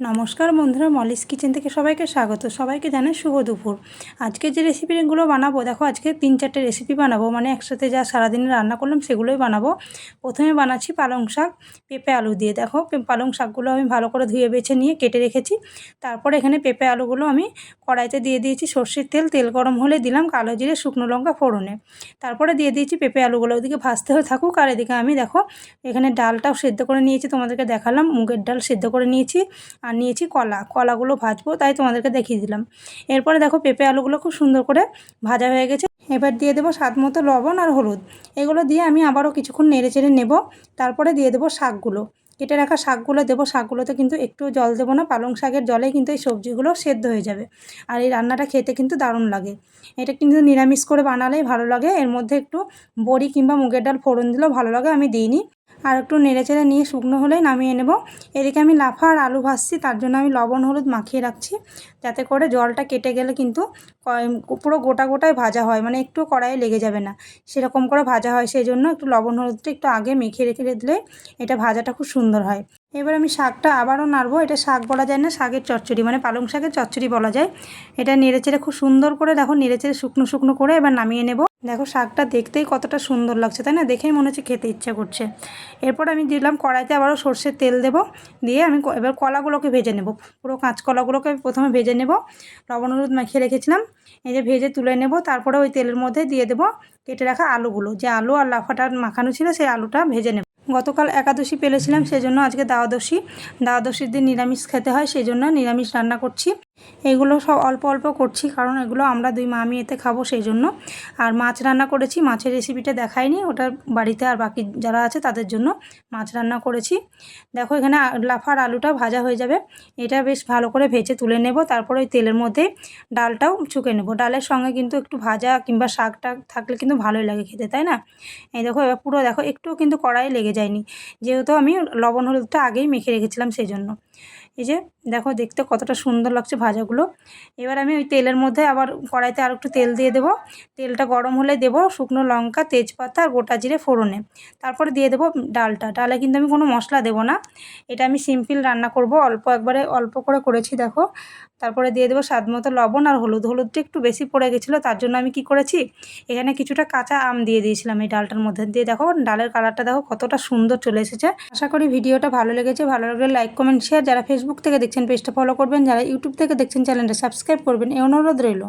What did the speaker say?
নমস্কার বন্ধুরা Molly's kitchen থেকে সবাইকে স্বাগত। সবাইকে জানাই শুভ দুপুর। আজকে যে রেসিপিগুলো বানাবো, দেখো আজকে তিন চারটে রেসিপি বানাবো মানে একসাথে যা সারাদিন রান্না করলাম সেগুলোই বানাবো। প্রথমে বানাচ্ছি পালং শাক, পেঁপে আলু দিয়ে। দেখো পালং শাকগুলো আমি ভালো করে ধুয়ে বেছে নিয়ে কেটে রেখেছি। তারপর এখানে পেঁপে আলুগুলো আমি কড়াইতে দিয়ে দিয়েছি সর্ষের তেল। তেল গরম হলে দিলাম কালো জিরে, শুকনো লঙ্কা, ফোড়নে। তারপরে দিয়ে দিয়েছি পেঁপে আলুগুলো। ওদিকে ভাজতে হয়ে থাকুক। আর এদিকে আমি দেখো, এখানে ডালটাও সেদ্ধ করে নিয়েছি, তোমাদেরকে দেখালাম। মুগের ডাল সেদ্ধ করে নিয়েছি। আর নিয়েছি কলা। কলাগুলো ভাজবো, তাই তোমাদেরকে দেখিয়ে দিলাম। এরপরে দেখো পেঁপে আলুগুলো খুব সুন্দর করে ভাজা হয়ে গেছে। এবার দিয়ে দেবো স্বাদ মতো লবণ আর হলুদ। এগুলো দিয়ে আমি আবারও কিছুক্ষণ নেড়ে চেড়ে নেব। তারপরে দিয়ে দেবো শাকগুলো। কেটে রাখা শাকগুলো দেবো। শাকগুলোতে কিন্তু একটু জল দেবো না। পালং শাকের জলে কিন্তু এই সবজিগুলো সেদ্ধ হয়ে যাবে। আর এই রান্নাটা খেতে কিন্তু দারুণ লাগে। এটা কিন্তু নিরামিষ করে বানালেই ভালো লাগে। এর মধ্যে একটু বড়ি কিংবা মুগের ডাল ফোড়ন দিলেও ভালো লাগে। আমি দিইনি। আর একটু নেড়ে চেড়ে নিয়ে শুকনো হলেই নামিয়ে নেব। এদিকে আমি লাফা আর আলু ভাজছি, তার জন্য আমি লবণ, হলুদ মাখিয়ে রাখছি। যাতে করে জলটা কেটে গেলে কিন্তু পুরো গোটা গোটায় ভাজা হয় মানে একটু কড়াইয়ে লেগে যাবে না। সেরকম করে ভাজা হয়, সেই জন্য একটু লবণ, হলুদটা একটু আগে মেখে রেখে দিলে এটা ভাজাটা খুব সুন্দর হয়। এবার আমি শাকটা আবারও নাড়বো। এটা শাক বলা যায় না, শাকের চচ্চড়ি মানে পালং শাকের চচ্চড়ি বলা যায়। এটা নেড়ে চেড়ে খুব সুন্দর করে, দেখো, নেড়ে চেড়ে শুকনো শুকনো করে এবার নামিয়ে নেব। দেখো শাকটা দেখতেই কতটা সুন্দর লাগছে, তাই না? দেখেই মনে হচ্ছে খেতে ইচ্ছা করছে। এরপর আমি দিলাম কড়াইতে আবারও সর্ষের তেল দেব, দিয়ে আমি এবার কলাগুলোকে ভেজে নেব। পুরো কাঁচকলাগুলোকে আমি প্রথমে ভেজে নেব। লবণ, হলুদ মাখিয়ে রেখেছিলাম। এই যে ভেজে তুলে নেব, তারপরে ওই তেলের মধ্যে দিয়ে দেবো কেটে রাখা আলুগুলো। যে আলু আর লাফাটা মাখানো ছিল, সেই আলুটা ভেজে নেব। গতকাল একাদশী পেলেছিলাম সেই জন্য আজকে দ্বাদশী। দ্বাদশীর দিন নিরামিষ খেতে হয় সেই জন্য নিরামিষ রান্না করছি। এগুলো সব অল্প অল্প করছি, কারণ এগুলো আমরা দুই মা এতে খাব সেই জন্য। আর মাছ রান্না করেছি, মাছের রেসিপিটা দেখাইনি, ওটা বাড়িতে আর বাকি যারা আছে তাদের জন্য মাছ রান্না করেছি। দেখো এখানে লাফার আলুটা ভাজা হয়ে যাবে, এটা বেশ ভালো করে ভেজে তুলে নেব, তারপরে ওই তেলের মধ্যে ডালটাও চুকে নেব। ডালের সঙ্গে কিন্তু একটু ভাজা কিংবা শাক টাক থাকলে কিন্তু ভালোই লাগে খেতে, তাই না? এই দেখো, এবার পুরো দেখো, একটুও কিন্তু কড়াই লেগে যায়নি। যেহেতু আমি লবণ হলুদটা আগেই মেখে রেখেছিলাম সেই জন্য। এই যে, দেখো দেখতে কতটা সুন্দর লাগছে ভাজাগুলো। এবার আমি ওই তেলের মধ্যে আবার কড়াইতে আর একটু তেল দিয়ে দেবো। তেলটা গরম হলে দেব শুকনো লঙ্কা, তেজপাতা আর গোটা জিরে ফোড়নে। তারপরে দিয়ে দেব ডালটা। ডালে কিন্তু আমি কোনো মশলা দেবো না। এটা আমি সিম্পল রান্না করব। অল্প একবারে অল্প করে করেছি, দেখো। তারপরে দিয়ে দেবো স্বাদ মতো লবণ আর হলুদ। হলুদটা একটু বেশি পড়ে গেছিল, তার জন্য আমি কি করেছি, এখানে কিছুটা কাঁচা আম দিয়ে দিয়েছিলাম এই ডালটার মধ্যে দিয়ে। দেখো, ডালের কালারটা দেখো কতটা সুন্দর চলে এসেছে। আশা করি ভিডিওটা ভালো লেগেছে। ভালো লাগলে লাইক কমেন্ট শেয়ার যারা ফেসবুক থেকে দেখছেন পেজটা ফলো করবেন। যারা ইউটিউব থেকে দেখছেন চ্যানেলটা সাবস্ক্রাইব করবেন। এই অনুরোধ রইল।